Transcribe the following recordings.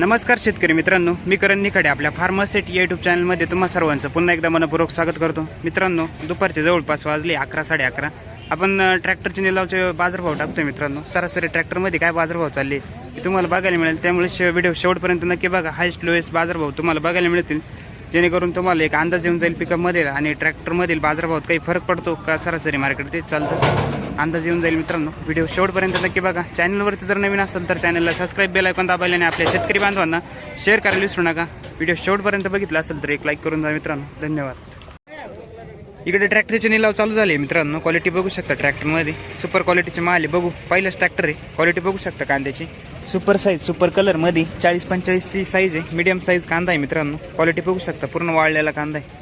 नमस्कार शेतकरी मित्रांनो मी करण निकडे आपल्या फार्मासेट युट्यूब चॅनलमध्ये तुम्हा सर्वांचं पुन्हा एकदा मनपूर्वक स्वागत करतो. मित्रांनो दुपारचे जवळपास वाजले अकरा साडे अकरा. आपण ट्रॅक्टरचे निलावचे बाजारभाव टाकतोय मित्रांनो. सरासरी ट्रॅक्टरमध्ये काय बाजारभाव चालले हे तुम्हाला बघायला मिळेल. त्यामुळे व्हिडिओ शेवटपर्यंत नक्की बघा. हायस्ट लोएस्ट बाजारभाव तुम्हाला बघायला मिळतील. जेणेकरून तुम्हाला एक अंदाज येऊन जाईल पिकअपमध्ये आणि ट्रॅक्टरमधील बाजारभावात काही फरक पडतो का? सरासरी मार्केट तेच चालतं. अंदाज येऊन जाईल मित्रांनो. व्हिडिओ शेवटपर्यंत नक्की बघा. चॅनलवरती जर नवीन असेल तर चॅनलला सबस्क्राईब बेल ऐकून दाबायला आणि आपल्या शेतकरी बांधवांना शेअर करायला विसरू नका. व्हिडिओ शेवटपर्यंत बघितला असेल तर एक लाईक करून जा मित्रांनो. धन्यवाद. इकडे ट्रॅक्टरचे निलाव चालू झाले मित्रांनो. क्वालिटी बघू शकता ट्रॅक्टरमध्ये सुपर क्वालिटीचे माल आहे. बघू. पहिलंच ट्रॅक्टर आहे. क्वालिटी बघू शकता कांद्याची. सुपर साईज सुपर कलरमध्ये चाळीस पंचेचाळीसची साईज आहे. मीडियम साईज कांदा आहे मित्रांनो. क्वालिटी बघू शकता पूर्ण वाळलेला कांदा आहे.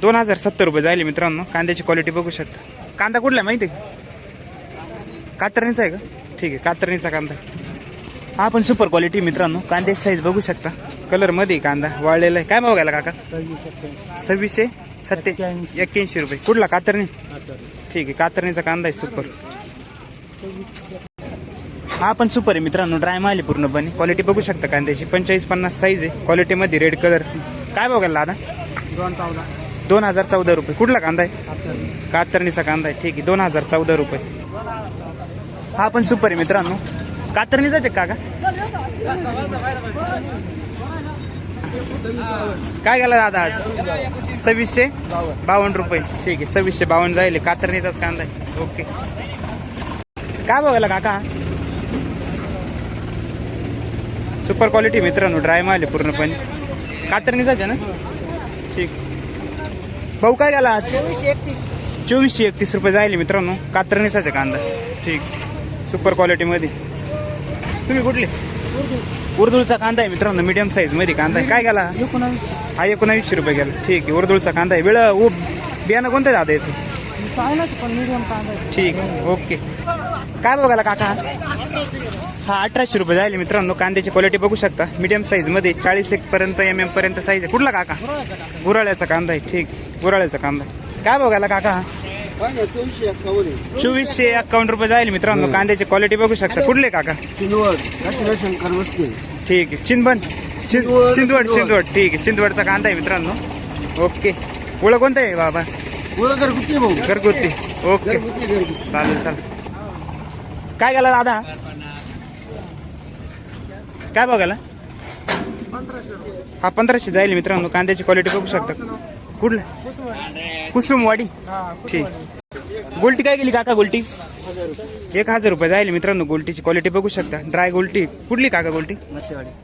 दोन हजार सत्तर रुपये जायले मित्रांनो. कांद्याची क्वालिटी बघू शकता. कांदा कुठला आहे माहिती आहे? का कातरणीचा आहे का? ठीक आहे कातरणीचा कांदा. हा पण सुपर क्वालिटी मित्रांनो. कांद्याची साईज बघू शकता. कलरमध्ये कांदा. वाळलेला आहे. काय भाव गेला काका? सव्वीसशे सत्ते एक्क्याऐंशी रुपये. कुठला? कातरणी? ठीक आहे कातरणीचा कांदा आहे सुपर हा पण सुपर आहे मित्रांनो. ड्राय माल आहे पूर्णपणे. क्वालिटी बघू शकता कांद्याची. पंचेचाळीस पन्नास साईज आहे. क्वालिटीमध्ये रेड कलर काय बघायला दादा? दोन चौदा दोन हजार चौदा रुपये. कुठला कांदा आहे? कातरणीचा कांदा आहे. ठीक आहे. दोन हजार चौदा रुपये. हा पण सुपर आहे मित्रांनो. कातरणीचाच आहे काका? काय गेला दादा आज? सव्वीसशे? बावन्न रुपये. ठीक आहे. सव्वीसशे बावन्न जाईल कातरणीचाच कांदा आहे. ओके काय बघायला काका? सुपर क्वालिटी मित्रांनो ड्राय माल आहे पूर्णपणे. कातरणीचाच आहे ना? ठीक. भाऊ काय गेला आज? चोवीसशे एकतीस चोवीसशे एकतीस रुपये जाईल मित्रांनो. कातरणीचाच आहे कांदा. ठीक. सुपर क्वालिटीमध्ये तुम्ही कुठले? उर्दूळचा कांदा आहे मित्रांनो मिडियम साईजमध्ये कांदा आहे. काय गेला एकोणावीसशे. हा एकोणावीसशे रुपये गेला. ठीक आहे उर्दूळचा कांदा आहे. वेळ बियाणं कोणतं दादा याचं? चांगलाच पण मिडियम कांदा आहे. ठीक आहे ओके. काय बघायला काका? हा अठराशे रुपये जाईल मित्रांनो. कांद्याची क्वालिटी बघू शकता. मीडियम साईजमध्ये चाळीस एक पर्यंत एम एम पर्यंत साईज आहे. कुठला काका? गुराळ्याचा कांदा आहे. ठीक गुराळ्याचा कांदा काय बघायला काका? चोवीसशे एक्कावन्न चोवीसशे अकाउंट रुपये जाईल मित्रांनो. कांद्याची क्वालिटी बघू शकता. कुठले काका? ठीक आहे. चिंदबन. चिंचवड. चिंदवड. ठीक आहे. चिंदवडचा कांदा आहे मित्रांनो. ओके. ओळख कोणतं आहे बाबा? घरगुती भाऊ. घरगुती. ओके. चालेल चालेल. काय गेला दादा? काय बघायला? हा पंधराशे जाईल मित्रांनो. कांद्याची क्वालिटी बघू शकता. कुठलं? कुसुमवाडी. ठीक. गोल्टी काय गेली काका गोल्टी? एक हजार रुपये जाईल मित्रांनो गोल्टीची क्वालिटी बघू शकता. ड्राय गोल्टी. कुठली काका गोल्टी?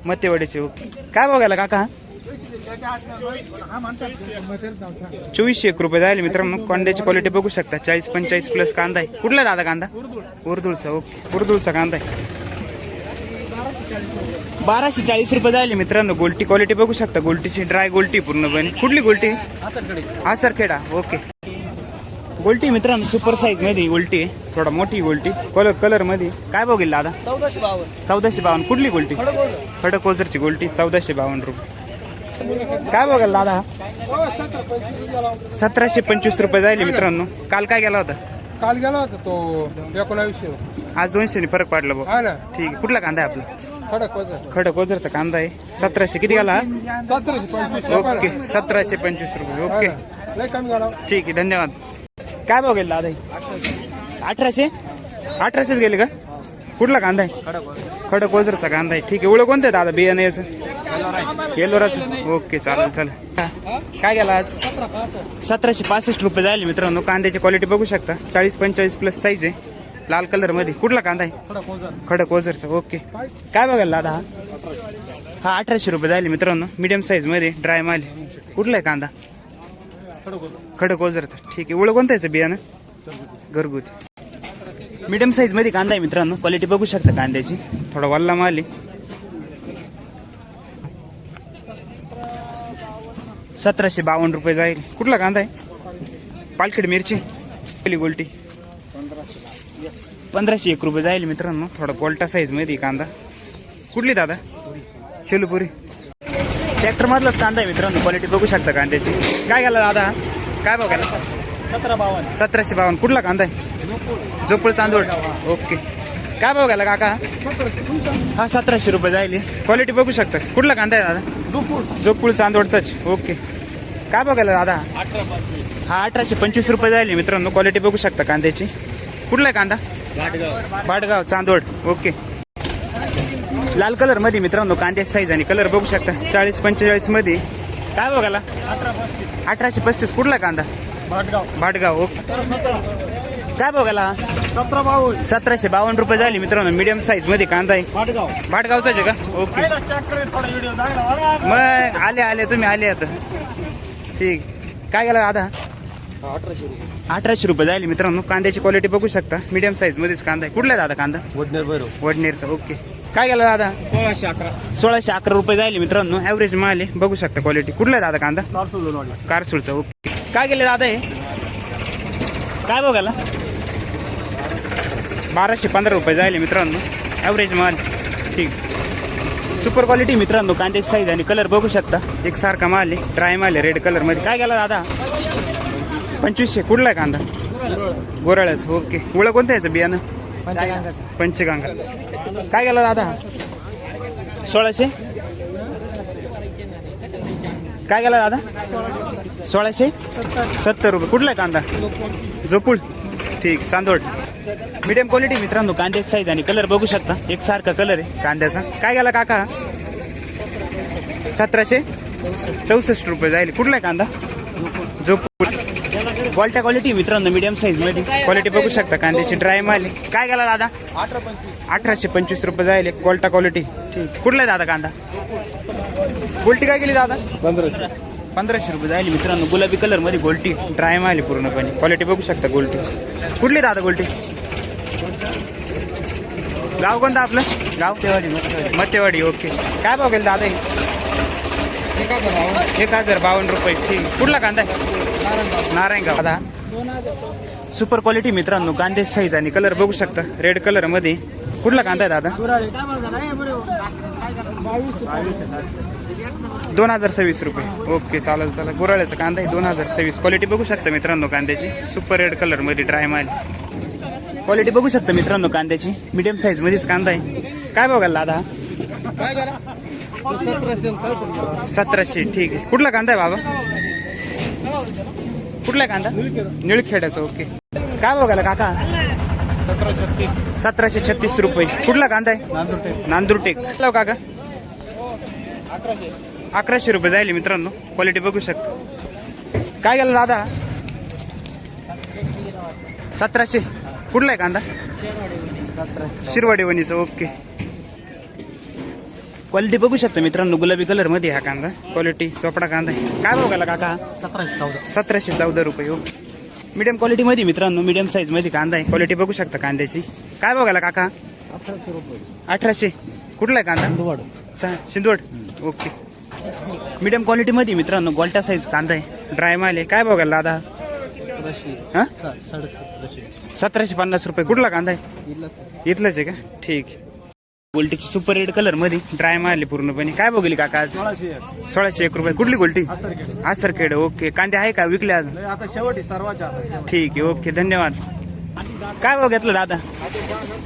मत्तेवाडीची ओके. काय बघायला काका? चोवीसशे एक रुपये जाईल मित्रांनो. कांद्याची क्वालिटी बघू शकता. चाळीस पंचेचाळीस प्लस कांदा आहे. कुठला दादा कांदा? उर्दूळचा ओके. उर्दूळचा कांदा आहे. बाराशे चाळीस रुपये जाईल मित्रांनो. गोल्टी क्वालिटी बघू शकता. गोल्टीची ड्राय गोल्टी पूर्णपणे. कुठली गोल्टी? हा सरखेडा ओके. गोल्टी मित्रांनो सुपर साईजमध्ये गोल्टी आहे. थोडा मोठी गोल्टी. कलर कलरमध्ये. काय बघेल दादा? चौदाशे बावन्न. चौदाशे बावन्न. कुठली गोल्टी? खडकोजरची गोल्टी. चौदाशे बावन्न रुपये. काय बघाल दादा? सतराशे पंचवीस रुपये जाईल मित्रांनो. काल काय गेला होता? काल गेला होता तो एकोणावीसशे. आज दोनशे परत पाडला हा ना. ठीक आहे. कुठला कांदा आहे आपला? खडक वजन. खडकोजरचा कांदा आहे. सतराशे किती गेला? सतराशे पंचवीस. ओके. सतराशे पंचवीस रुपये. ओके. लय कमी झाला. ठीक आहे. धन्यवाद. काय गेला दादा? अठराशे? अठराशेच गेले का? कुठला कांदा आहे? खडकोजरचा कांदा आहे. ठीक आहे. एवढं कोणतं आहे दादा? बियाणं याचं? येलोराचं. ओके चालेल चालेल. काय गेला आज? सतराशे पासष्ट रुपये जाईल मित्रांनो. कांद्याची क्वालिटी बघू शकता. चाळीस पंचेचाळीस प्लस साईज आहे. लाल कलरमध्ये. कुठला कांदा आहे? खडक खडक ओझरचा ओके. काय बघायला दादा हा? हा अठराशे रुपये जाईल मित्रांनो. मीडियम साईजमध्ये ड्राय माल कुठला आहे कांदा? खडक ओझरचा ठीक आहे. ओळख कोणतं याचं बियाणं? घरगुती. मीडियम साईजमध्ये कांदा आहे मित्रांनो. क्वालिटी बघू शकता कांद्याची. थोडा वल्ला माल आहे सतराशे बावन्न रुपये जाईल. कुठला कांदा आहे? पालखेड मिरची. पहिली गोल्टी. पंधराशे एक रुपये जाईल मित्रांनो. थोडा कोल्टा साईजमध्ये कांदा. कुठली दादा? शेलूपुरी. ट्रॅक्टर मधलाच कांदा आहे मित्रांनो. क्वालिटी बघू शकता कांद्याची. काय गेला दादा? काय बघायला सतरा बावन्न. सतराशे बावन्न. कुठला कांदा आहे? जोपळ चांदोड ओके. काय भाव गेला काका? हा सतराशे रुपये जाईल क्वालिटी बघू शकता. कुठला कांदा आहे दादा? झोपूळ चांदवडचाच ओके. काय बघायला दादा? हा अठराशे पंचवीस रुपये जाईल मित्रांनो. क्वालिटी बघू शकता कांद्याची. कुठला आहे कांदा? बाडगाव चांदवड ओके. लाल कलरमध्ये मित्रांनो कांद्याची साईज आणि कलर बघू शकता. चाळीस पंचेचाळीसमध्ये. काय बघायला अठराशे पस्तीस. कुठला कांदा? भाटगाव. ओके. काय बघायला सतरा बावन्न. सतराशे बावन्न रुपये झाली मित्रांनो मीडियम साईजमध्ये कांदा आहे. पाटगाव भाटगावचाच आहे का? ओके. मग आले आले तुम्ही आले आता. ठीक. काय गेला दादा अठराशे रुपये. अठराशे रुपये जाईल मित्रांनो. कांद्याची क्वालिटी बघू शकता. मीडियम साईज मध्येच कांदा आहे. कुठला आहे दादा कांदा? वडनेर भैरव. वडनेरचा. ओके. काय गेला दादा? सोळाशे अकरा. सोळाशे अकरा रुपये जाईल मित्रांनो. ॲव्हरेज माल आहे. बघू शकता क्वालिटी कुठला आहे दादा कांदा? दोनवाडी कारसूळचा ओके. काय गेले दादा हे? काय बघायला? बाराशे पंधरा रुपये जायले मित्रांनो. ॲव्हरेज माल. ठीक. सुपर क्वालिटी मित्रांनो कांद्याची साईज आणि कलर बघू शकता. एक सारखा माल आहे. ड्राय माल आहे रेड कलरमध्ये काय गेला दादा? पंचवीसशे. कुठला आहे कांदा? गोराळ्याचं ओके. उळं कोणतं याचं बियाणं? पंचगंगा. काय गेला दादा? सोळाशे? काय गेला दादा? सोळाशे? सत्तर रुपये. कुठला आहे कांदा? जोपूळ ठीक. चांदोड मीडियम क्वालिटी मित्रांनो कांद्याची साईज आणि कलर बघू शकता. एक सारखा कलर आहे कांद्याचा. काय गेला काका? सतराशे? चौसष्ट रुपये जाईल. कुठला आहे कांदा? जोपूळ क्वालिटी क्वालिटी मित्रांनो मीडियम साईजमध्ये. क्वालिटी बघू शकता कांद्याची ड्राय माल. काय गेला दादा? अठराशे पंचवीस रुपये जाईल क्वालिटा क्वालिटी कुठला दादा कांदा? गोल्टी काय केली दादा? पंधराशे. पंधराशे रुपये जाईल मित्रांनो. गुलाबी कलरमध्ये गोल्टी ड्राय माल पूर्णपणे. क्वालिटी बघू शकता गोल्टी कुठली दादा गोल्टी गाव कोणतं आपलं? गाव मत्तेवाडी. ओके. काय भाव गेलं दादा? एक हजार बावन्न रुपये. ठीक. कुठला कांदा आहे? नारायणगाव. दादा सुपर क्वालिटी मित्रांनो कांदे साईज आणि कलर बघू शकता. रेड कलरमध्ये. कुठला कांदा आहे दादा? दोन हजार सव्वीस रुपये. ओके चालेल चालेल. गुराळ्याचा कांदा आहे दोन हजार सव्वीस. क्वालिटी बघू शकता मित्रांनो कांद्याची. सुपर रेड कलरमध्ये ड्राय माल. क्वालिटी बघू शकता मित्रांनो कांद्याची. मीडियम साईज मध्येच कांदा आहे. काय बघायला दादा? काय करा सतराशे सतराशे ठीक आहे. कुठला कांदा आहे बाबा? कुठला कांदा? निळखेड्याचा ओके. काय बघायला काका? सतराशे छत्तीस रुपये. कुठला कांदा आहे? नांदुरटेक. कुठला हो काका? अकराशे रुपये जाईल मित्रांनो. क्वालिटी बघू शकता. काय गेलं दादा? सतराशे. कुठला आहे कांदा? शिरवाडी वणीचं ओके. क्वालिटी बघू शकता मित्रांनो गुलाबी कलरमध्ये हा कांदा. क्वालिटी चोपडा कांदा आहे. काय भाव गेला काका? सतराशे चौदा. सतराशे चौदा रुपये ओके. मीडियम क्वालिटी मध्ये मित्रांनो मीडियम साईजमध्ये कांदा आहे. क्वालिटी बघू शकता कांद्याची. काय बघायला काका? अठराशे रुपये. अठराशे. कुठला आहे कांदा? दुवाड सा- सिंदवड. ओके. मीडियम क्वालिटी मध्ये मित्रांनो गोल्टा साईज कांदा आहे. ड्राय माल आहे. काय बघायला दादा? हा? साडेसतराशे. सतराशे पन्नास रुपये कुठला कांदा आहे? इथलंच आहे का? ठीक गोल्टीची सुपर रेड कलरमध्ये ड्राय आहे पूर्णपणे. काय बघली काका आज? सोळाशे एक. रुपये. कुठली गोल्टी? आसरखेड ओके कांदे आहे का विकले आज? ठीक आहे ओके धन्यवाद. काय भाव घेतलं दादा?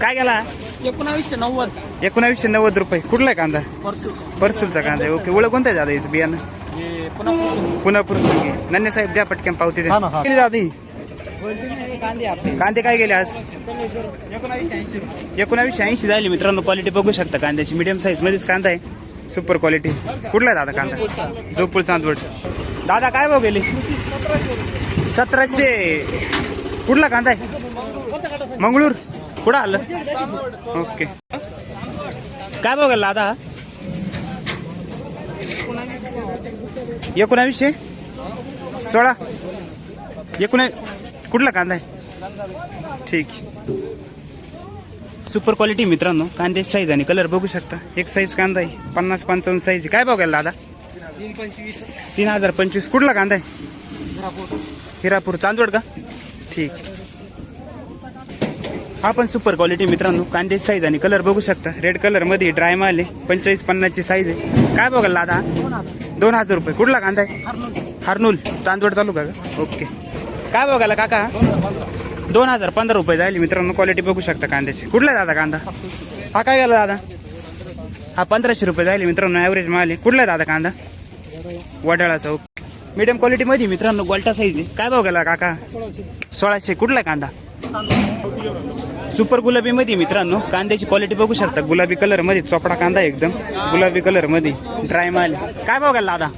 काय गेला? एकोणावीसशे नव्वद. एकोणावीसशे नव्वद रुपये. कुठला आहे कांदा? परसू परसूलचा कांदा आहे ओके ओळख कोणता आहे दादा याचं बियाणं? पुन्हा पुरसूल नन्हे साहेब द्या पटकन पावती द्या. दादी कांदे काय गेले आज? एकोणावीसशे ऐंशी एकोणावीसशे ऐंशी झाली मित्रांनो. क्वालिटी बघू शकता कांद्याची. मिडियम साईज मध्येच कांदा आहे. सुपर क्वालिटी कुठला आहे दादा कांदा? जोपूर चांदवड. दादा काय भाव गेले? सतराशे. कुठला कांदा आहे? मंगळूर. कुठं आलं? ओके. काय भाव गेला दादा? एकोणावीसशे? सोळा. एकोणा कुठला कांदा आहे? ठीक. सुपर क्वालिटी मित्रांनो. कांद्याची साईज आणि कलर बघू शकता. एक साईज कांदा आहे. पन्नास पंचावन्न साईज काय बघायला दादा? तीन पंचवीस तीन हजार पंचवीस. कुठला कांदा आहे? हिरापूर. चांदवड का? ठीक. हा पण सुपर क्वालिटी मित्रांनो. कांद्याची साईज आणि कलर बघू शकता. रेड कलरमध्ये ड्राय माल आहे. पंचेचाळीस पन्नासची साईज आहे. काय बघायला दादा? दोन हजार रुपये. कुठला कांदा आहे? हरनूल. चांदवड चालू का? ओके काय बघायला काका? दोन हजार पंधरा रुपये जाईल मित्रांनो क्वालिटी बघू शकता कांद्याची. कुठला दादा कांदा? हा काय गेला दादा? हा पंधराशे रुपये जाईल मित्रांनो ॲव्हरेज माल आहे. कुठला दादा कांदा? वडाळाचा ओके. मिडियम क्वालिटी मध्ये मित्रांनो गोल्टा साईज आहे. काय भाव गेला काका? सोळाशे. कुठला कांदा? सुपर गुलाबी मध्ये मित्रांनो. कांद्याची क्वालिटी बघू शकता. गुलाबी कलरमध्ये चोपडा कांदा आहे एकदम. गुलाबी कलरमध्ये ड्राय माल काय भाव गेला दादा?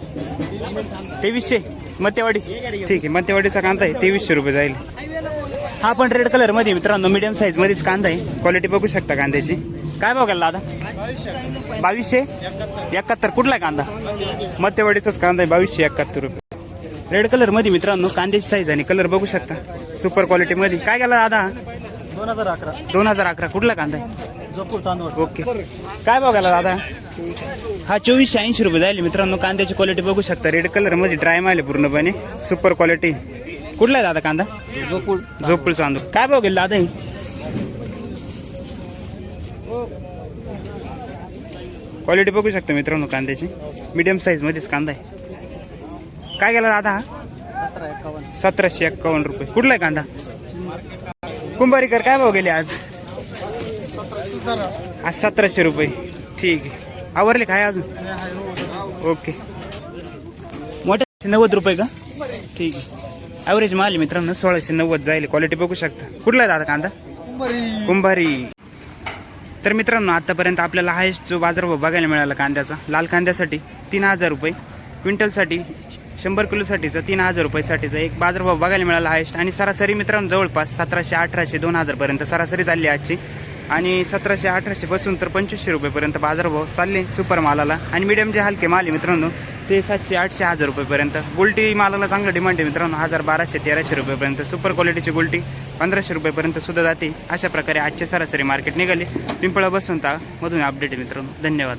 तेवीसशे. मतेवाडी ठीक आहे मतेवाडीचा कांदा आहे. तेवीसशे रुपये जाईल हा पण रेड कलरमध्ये मित्रांनो. मीडियम साईज मध्येच कांदा आहे. क्वालिटी बघू शकता कांद्याची. काय भाव गेला दादा? बावीसशे? एकाहत्तर. कुठला आहे कांदा? मतेवाडीचाच कांदा आहे. बावीसशे एकाहत्तर रुपये. रेड कलरमध्ये मित्रांनो कांद्याची साईज आणि कलर बघू शकता. सुपर क्वालिटी मध्ये. काय गेला दादा? दोन हजार अकरा. दोन हजार अकरा. कुठला कांदा आहे? ओके. काय भाव गेला दादा? हा चोवीसशे ऐंशी रुपये जाईल मित्रांनो. कांद्याची क्वालिटी बघू शकता. रेड कलरमध्ये ड्राय माल पूर्णपणे. सुपर क्वालिटी कुठला आहे दादा कांदा? जोपूर झोपूळ चांदूर काय भाव गेला दादा हे? क्वालिटी बघू शकता मित्रांनो कांद्याची. मीडियम साईज मध्येच कांदा आहे. काय गेला दादा हा? सतराशे एक्कावन्न रुपये. कुठला आहे कांदा? कुंभारीकर काय भाव गेले आज? आज सतराशे रुपये. ठीक आहे. आवरले काय अजून? ओके मोठे नव्वद रुपये का? ठीक आहे. ॲव्हरेज माल मित्रांनो सोळाशे नव्वद जाईल. क्वालिटी बघू शकता. कुठला आहे दादा कांदा? कुंभारी. तर मित्रांनो आतापर्यंत आपल्याला हायेस्ट जो बाजारभाव बघायला मिळाला कांद्याचा लाल कांद्यासाठी तीन हजार रुपये. क्विंटलसाठी शंभर किलोसाठीचा तीन हजार रुपयासाठीचा एक बाजारभाव बघायला मिळाला हायेस्ट आणि सरासरी मित्रांनो जवळपास सतराशे अठराशे दोन हजारपर्यंत सरासरी चालली आजची. आणि सतराशे अठराशे पासून तर पंचवीसशे रुपयेपर्यंत बाजारभाव चालले सुपर मालाला. आणि मिडियम जे हलके माल आहे मित्रांनो ते सातशे आठशे हजार रुपयेपर्यंत. गुलटी मालाला चांगलं डिमांड आहे मित्रांनो हजार बाराशे तेराशे रुपयेपर्यंत. सुपर क्वालिटीची गुलटी पंधराशे रुपयेपर्यंत सुद्धा जाते. अशा प्रकारे आजचे सरासरी मार्केट निघाले. पिंपळा बसून मधून अपडेट आहे मित्रांनो. धन्यवाद.